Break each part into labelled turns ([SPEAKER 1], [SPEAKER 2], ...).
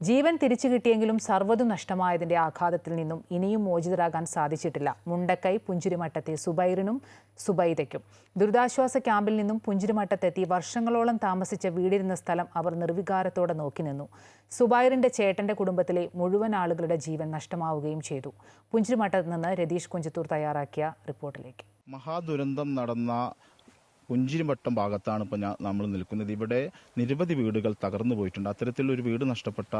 [SPEAKER 1] ജീവൻ തിരിച്ചു കിട്ടിയെങ്കിലും സർവതും നഷ്ടമായതിന്റെ ആഘാതത്തിൽ നിന്നും ഇനിയും മോചിതരാകാൻ സാധിച്ചിട്ടില്ല. മുണ്ടക്കൈ പുഞ്ചിരിമട്ടത്തെ സുബൈറിനും സുബൈദയ്ക്കും. ദുരിതാശ്വാസ ക്യാമ്പിൽ നിന്നും പുഞ്ചിരിമട്ടത്തെത്തി വർഷങ്ങളോളം താമസിച്ച വീടിരുന്ന സ്ഥലം അവർ നിർവികാരത്തോടെ നോക്കി നിന്നു. സുബൈറിന്റെ ചേട്ടന്റെ കുടുംബത്തിലെ മുഴുവൻ ആളുകളുടെ ജീവൻ നഷ്ടമാവുകയും ചെയ്തു. പുഞ്ചിരിമട്ടത്ത് നിന്ന് രതീഷ് കുഞ്ചത്തൂർ തയ്യാറാക്കിയ റിപ്പോർട്ടിലേക്ക്.
[SPEAKER 2] മഹാദുരന്തം നടന്ന പുഞ്ചിരിമട്ടം ഭാഗത്താണ് ഇപ്പോൾ ഞാൻ നമ്മൾ നിൽക്കുന്നത്. ഇവിടെ നിരവധി വീടുകൾ തകർന്നു പോയിട്ടുണ്ട്. അത്തരത്തിലൊരു വീട് നഷ്ടപ്പെട്ട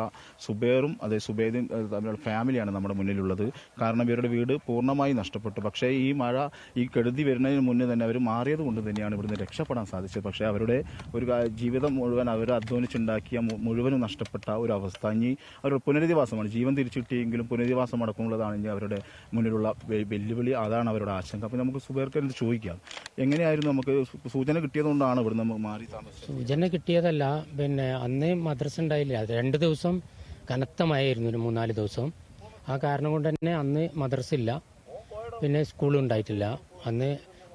[SPEAKER 2] സുബേറും അതേ സുബേദും തമ്മിലുള്ള ഫാമിലിയാണ് നമ്മുടെ മുന്നിലുള്ളത്. കാരണം ഇവരുടെ വീട് പൂർണമായി നഷ്ടപ്പെട്ടു. പക്ഷേ ഈ മഴ ഈ കെടുതി വരുന്നതിന് മുന്നേ തന്നെ അവർ മാറിയത് കൊണ്ട് തന്നെയാണ് ഇവിടുന്ന് രക്ഷപ്പെടാൻ സാധിച്ചത്. പക്ഷേ അവരുടെ ഒരു ജീവിതം മുഴുവൻ അവർ അധ്വാനിച്ചുണ്ടാക്കിയ മുഴുവനും നഷ്ടപ്പെട്ട ഒരു അവസ്ഥ. ഇനി അവരുടെ പുനരധിവാസമാണ്. ജീവൻ തിരിച്ചു കിട്ടിയെങ്കിലും പുനരധിവാസം അടക്കമുള്ളതാണ് ഇനി അവരുടെ മുന്നിലുള്ള വെല്ലുവിളി. അതാണ് അവരുടെ ആശങ്ക. അപ്പോൾ നമുക്ക് സുബേർക്ക് ചോദിക്കാം? എങ്ങനെയായിരുന്നു നമുക്ക് സൂചന കിട്ടിയതുകൊണ്ടാണ് ഇവിടെ നമ്മൾ മാറി താമസിച്ചത്?
[SPEAKER 3] സൂചന കിട്ടിയതല്ല പിന്നെ അന്ന് മദ്രസ ഉണ്ടായില്ല. രണ്ട് ദിവസം കനത്ത മഴയായിരുന്നു ഒരു മൂന്നാൽ ദിവസം. ആ കാരണം കൊണ്ട് തന്നെ അന്ന് മദ്രസ ഇല്ല. പിന്നെ സ്കൂളും ഉണ്ടായിട്ടില്ല. അന്ന്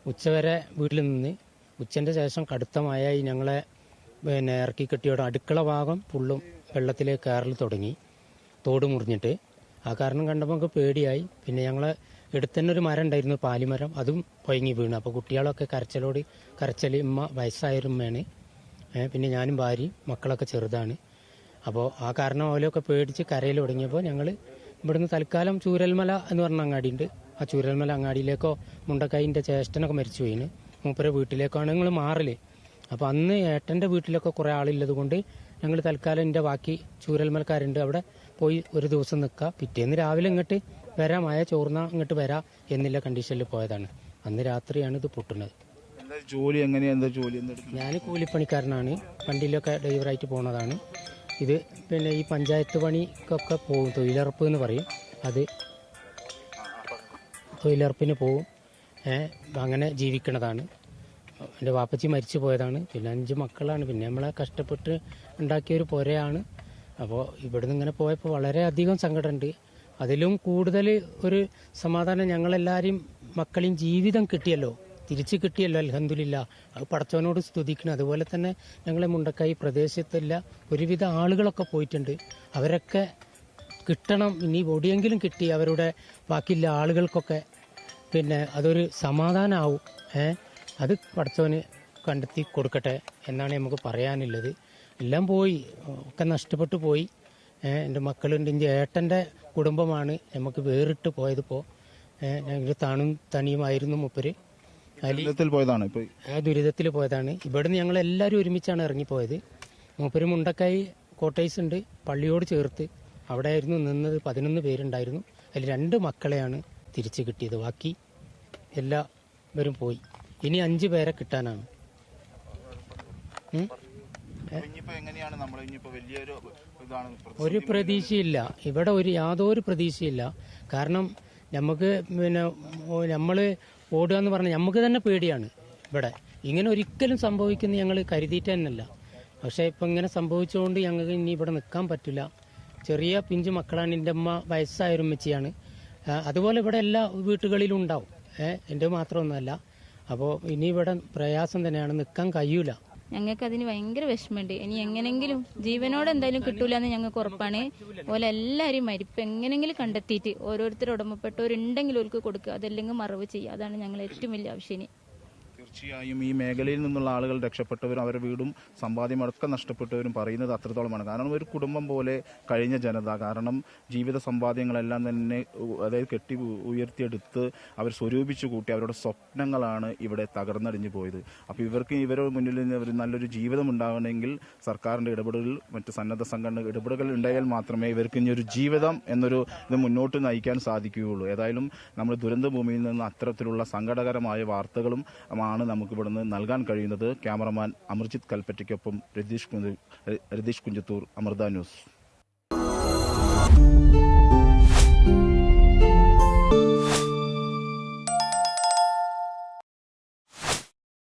[SPEAKER 3] ഉച്ചവരെ വീട്ടിൽ നിന്ന് ഉച്ചന്റെ ശേഷം കടുത്ത മഴയായി ഞങ്ങളെ പിന്നെ ഇറക്കി കെട്ടിയോടെ അടുക്കള ഭാഗം ഫുള്ളും വെള്ളത്തിലേക്ക് കയറൽ തുടങ്ങി. തോട് മുറിഞ്ഞിട്ട്. ആ കാരണം കണ്ടപ്പോൾ നമുക്ക് പേടിയായി. പിന്നെ ഞങ്ങളെ എടുത്തന്നെ തന്നെ ഒരു മരം ഉണ്ടായിരുന്നു പാലിമരം. അതും പൊയങ്ങി വീണു. അപ്പോൾ കുട്ടികളൊക്കെ കരച്ചലോട് കരച്ചൽ ഉമ്മ വയസ്സായൊരുമ്മയാണ് പിന്നെ ഞാനും ഭാര്യയും മക്കളൊക്കെ ചെറുതാണ്. അപ്പോൾ ആ കാരണം അവലൊക്കെ പേടിച്ച് കരയിൽ തുടങ്ങിയപ്പോൾ ഞങ്ങൾ ഇവിടുന്ന് തൽക്കാലം ചൂരൽമല എന്ന് പറഞ്ഞ അങ്ങാടിയുണ്ട്. ആ ചൂരൽമല അങ്ങാടിയിലേക്കോ മുണ്ടക്കായിന്റെ ചേഷ്ടനൊക്കെ മരിച്ചു പോയിന്. മൂപ്പരെ വീട്ടിലേക്കാണ് ഞങ്ങൾ മാറൽ. അപ്പോൾ അന്ന് ഏട്ടന്റെ വീട്ടിലൊക്കെ കുറേ ആളില്ലത് കൊണ്ട് ഞങ്ങൾ തൽക്കാലം എന്റെ ബാക്കി ചൂരൽമൽക്കാരുണ്ട്. അവിടെ പോയി ഒരു ദിവസം നിൽക്കുക പിറ്റേന്ന് രാവിലെ ഇങ്ങോട്ട് വരാം. മഴ ചോർന്ന ഇങ്ങോട്ട് വരാം എന്നുള്ള കണ്ടീഷനിൽ പോയതാണ്. അന്ന് രാത്രിയാണ് ഇത് പൊട്ടുന്നത്.
[SPEAKER 2] ജോലി എങ്ങനെയാ? എന്താ ജോലി
[SPEAKER 3] ഞാൻ കൂലിപ്പണിക്കാരനാണ്. വണ്ടിയിലൊക്കെ ഡ്രൈവറായിട്ട് പോണതാണ്. ഇത് പിന്നെ ഈ പഞ്ചായത്ത് പണിക്കൊക്കെ പോകും. തൊഴിലുറപ്പ് എന്ന് പറയും. അത് തൊഴിലുറപ്പിന് പോവും. അങ്ങനെ ജീവിക്കണതാണ്. എന്റെ വാപ്പച്ചി മരിച്ചു പോയതാണ്. പിന്നെ അഞ്ച് മക്കളാണ്. പിന്നെ നമ്മളെ കഷ്ടപ്പെട്ട് ഉണ്ടാക്കിയ ഒരു പുരയാണ്. അപ്പോൾ ഇവിടുന്ന് ഇങ്ങനെ പോയപ്പോൾ വളരെയധികം സങ്കടമുണ്ട്. അതിലും കൂടുതൽ ഒരു സമാധാനം ഞങ്ങളെല്ലാവരെയും മക്കളെയും ജീവിതം കിട്ടിയല്ലോ. തിരിച്ചു കിട്ടിയല്ലോ അലഹന്ദില്ല അത് പടച്ചവനോട് സ്തുതിക്കണം. അതുപോലെ തന്നെ ഞങ്ങളെ മുണ്ടക്കായി പ്രദേശത്തില്ല ഒരുവിധ ആളുകളൊക്കെ പോയിട്ടുണ്ട്. അവരൊക്കെ കിട്ടണം. ഇനി ഒടിയെങ്കിലും കിട്ടി അവരുടെ ബാക്കിയുള്ള ആളുകൾക്കൊക്കെ. പിന്നെ അതൊരു സമാധാനമാവും ഏ അത് പഠിച്ചവന് കണ്ടെത്തി കൊടുക്കട്ടെ എന്നാണ് നമുക്ക് പറയാനുള്ളത്. എല്ലാം പോയി ഒക്കെ നഷ്ടപ്പെട്ടു പോയി. എന്റെ മക്കളുണ്ട് എന്റെ ഏട്ടന്റെ കുടുംബമാണ് നമുക്ക് വേറിട്ട് പോയതിപ്പോൾ ഞങ്ങൾ താണും തനിയുമായിരുന്നു മുപ്പര്.
[SPEAKER 2] ദുരിതത്തിൽ പോയതാണ്
[SPEAKER 3] ദുരിതത്തിൽ പോയതാണ്. ഇവിടുന്ന് ഞങ്ങൾ എല്ലാവരും ഒരുമിച്ചാണ് ഇറങ്ങിപ്പോയത്. മൂപ്പര് മുണ്ടക്കായി കോട്ടേഴ്സ് ഉണ്ട് പള്ളിയോട് ചേർത്ത് അവിടെ ആയിരുന്നു നിന്നത്. പതിനൊന്ന് പേരുണ്ടായിരുന്നു. അതിൽ രണ്ട് മക്കളെയാണ് തിരിച്ചു കിട്ടിയത്. ബാക്കി എല്ലാവരും പോയി. ഇനി അഞ്ചു പേരെ കിട്ടാനാണ്. ഒരു പ്രതീക്ഷയില്ല. ഇവിടെ ഒരു യാതൊരു പ്രതീക്ഷയില്ല. കാരണം നമുക്ക് പിന്നെ നമ്മൾ ഓടുക എന്ന് പറഞ്ഞാൽ നമുക്ക് തന്നെ പേടിയാണ് ഇവിടെ. ഇങ്ങനെ ഒരിക്കലും സംഭവിക്കുന്ന ഞങ്ങൾ കരുതിയിട്ട് തന്നെയല്ല. പക്ഷേ ഇപ്പം ഇങ്ങനെ സംഭവിച്ചുകൊണ്ട് ഞങ്ങൾക്ക് ഇനി ഇവിടെ നിൽക്കാൻ പറ്റില്ല. ചെറിയ പിഞ്ചു മക്കളാണ്. എന്റെ അമ്മ ഉമ്മച്ചിയാണ്. ആ, അതുപോലെ ഇവിടെ എല്ലാ വീട്ടുകളിലും ഉണ്ടാവും. ഏഹ് എന്റെ മാത്രമൊന്നുമല്ല. അപ്പോൾ ഇനി ഇവിടെ പ്രയാസം തന്നെയാണ് നിൽക്കാൻ കഴിയൂല.
[SPEAKER 4] ഞങ്ങൾക്ക് അതിന് ഭയങ്കര വിഷമമുണ്ട്. ഇനി എങ്ങനെങ്കിലും ജീവനോട് എന്തായാലും കിട്ടൂല എന്ന് ഞങ്ങൾക്ക് ഉറപ്പാണ്. അതുപോലെ എല്ലാവരും മരിപ്പ് എങ്ങനെങ്കിലും കണ്ടെത്തിയിട്ട് ഓരോരുത്തർ ഉടമപ്പെട്ടവരുണ്ടെങ്കിൽ ഓർക്ക് കൊടുക്കുക. അതല്ലെങ്കിൽ മറവ് ചെയ്യുക. അതാണ് ഞങ്ങൾ ഏറ്റവും വലിയ ആവശ്യം.
[SPEAKER 2] തീർച്ചയായും ഈ മേഖലയിൽ നിന്നുള്ള ആളുകൾ രക്ഷപ്പെട്ടവരും അവരുടെ വീടും സമ്പാദ്യമടക്കം നഷ്ടപ്പെട്ടവരും പറയുന്നത് അത്രത്തോളമാണ്. കാരണം ഒരു കുടുംബം പോലെ കഴിഞ്ഞ ജനത കാരണം ജീവിത സമ്പാദ്യങ്ങളെല്ലാം തന്നെ അതായത് കെട്ടി ഉയർത്തിയെടുത്ത് അവർ സ്വരൂപിച്ചു കൂട്ടി അവരുടെ സ്വപ്നങ്ങളാണ് ഇവിടെ തകർന്നടിഞ്ഞു പോയത്. അപ്പോൾ ഇവർക്ക് ഇവരുടെ മുന്നിൽ നിന്ന് ഒരു നല്ലൊരു ജീവിതം ഉണ്ടാകണമെങ്കിൽ സർക്കാരിന്റെ ഇടപെടലുകൾ മറ്റ് സന്നദ്ധ സംഘടന ഇടപെടലുകൾ ഉണ്ടായാൽ മാത്രമേ ഇവർക്ക് ഇനി ഒരു ജീവിതം എന്നൊരു ഇത് മുന്നോട്ട് നയിക്കാൻ സാധിക്കുകയുള്ളൂ. ഏതായാലും നമ്മൾ ദുരന്ത ഭൂമിയിൽ നിന്ന് അത്തരത്തിലുള്ള സങ്കടകരമായ വാർത്തകളും ആണ് നമുക്കിവിടുന്ന് നൽകാൻ കഴിയുന്നത്. ക്യാമറമാൻ അമർജിത് കൽപ്പറ്റയ്ക്കൊപ്പം രതീഷ് കുഞ്ചു രതീഷ് കുഞ്ചത്തൂർ അമൃത ന്യൂസ്.